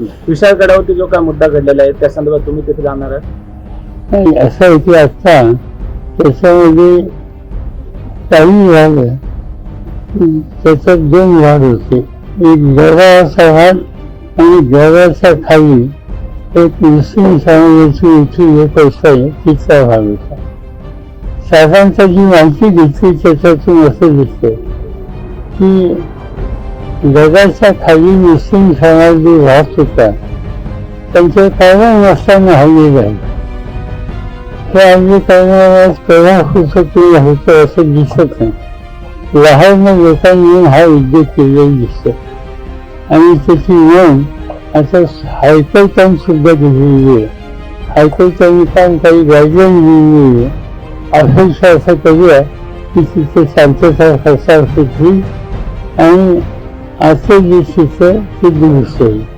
विशाळगडावरती जो काय मुद्दा घडलेला आहे त्या संदर्भात तुम्ही तिथे जाणार आहात? असा इतिहासचा त्याच्यामध्ये काही झालं त्याच्यात दोन भाग होते. एक गडाचा भाग आणि गडाच्या खाली एक मुस्लिम समाजाची इथली एक आहे तिचा भाग होता. साहेबांचा जी माहिती घेतली त्याच्यातून असं दिसतं की जगाच्या खाली मुस्लिम समाज जे राहत होता त्यांच्या कारण नसताना हल्ली झाले. हे हल्ले करणारा तेव्हा होतं होतं असं दिसत नाही. लहान लोकांनी हा उद्योग केलेला दिसतो. आणि त्याची नोंद आता हायकोर्टाने सुद्धा दिलेली आहे. हायकोर्टाने पण काही गाईडलाईन दिलेली आहे. अपेक्षा असं करूया की तिथे शांतता प्रसार होईल आणि Artık geçirse this, gün isteyin.